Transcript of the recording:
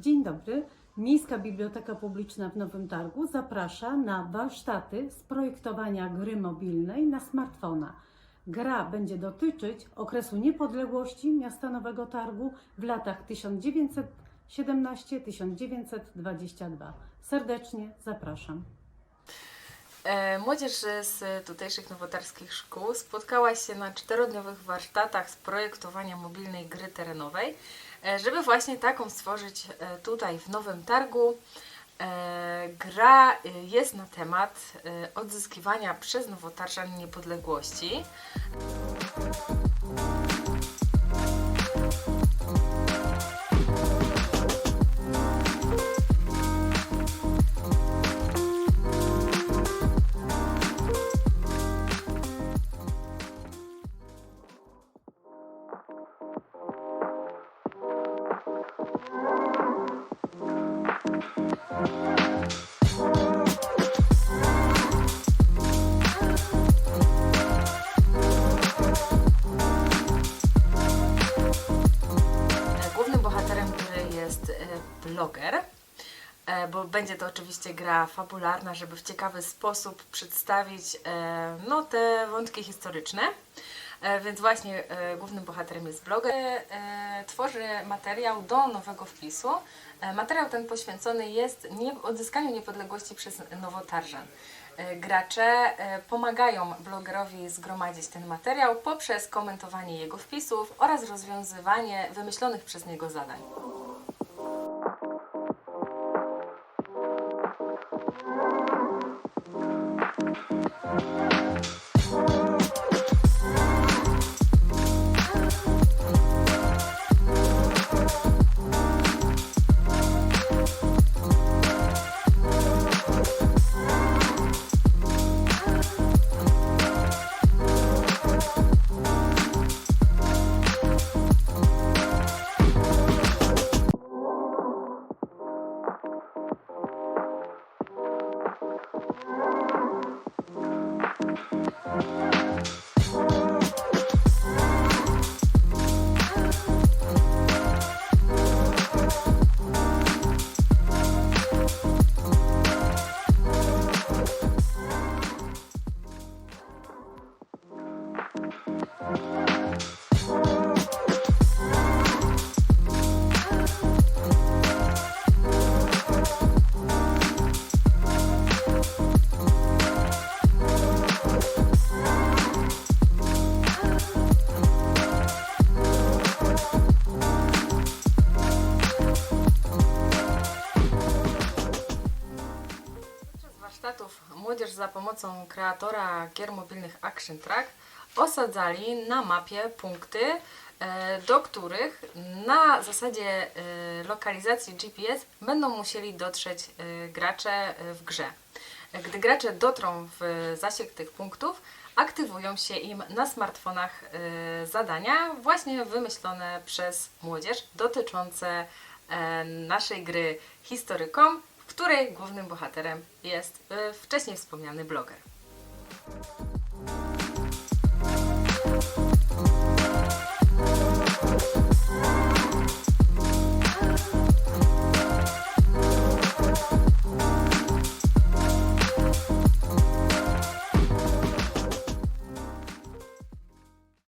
Dzień dobry. Miejska Biblioteka Publiczna w Nowym Targu zaprasza na warsztaty z projektowania gry mobilnej na smartfona. Gra będzie dotyczyć okresu niepodległości miasta Nowego Targu w latach 1917-1922. Serdecznie zapraszam. E, Młodzież z tutejszych nowotarskich szkół spotkała się na czterodniowych warsztatach z projektowania mobilnej gry terenowej, żeby właśnie taką stworzyć e, tutaj w Nowym Targu. E, Gra e, jest na temat e, odzyskiwania przez nowotarczan niepodległości. Głównym bohaterem gry jest e, bloger, e, bo będzie to oczywiście gra fabularna, żeby w ciekawy sposób przedstawić e, no, te wątki historyczne. E, Więc właśnie e, głównym bohaterem jest bloger. E, Tworzy materiał do nowego wpisu. Materiał ten poświęcony jest nie, odzyskaniu niepodległości przez Nowotarżan. Gracze pomagają blogerowi zgromadzić ten materiał poprzez komentowanie jego wpisów oraz rozwiązywanie wymyślonych przez niego zadań. Podczas warsztatów młodzież za pomocą kreatora gier mobilnych Action Track osadzali na mapie punkty, e, do których na zasadzie e, lokalizacji GPS będą musieli dotrzeć e, gracze w grze. Gdy gracze dotrą w zasięg tych punktów, aktywują się im na smartfonach zadania właśnie wymyślone przez młodzież dotyczące naszej gry Historykom, której głównym bohaterem jest e, wcześniej wspomniany bloger.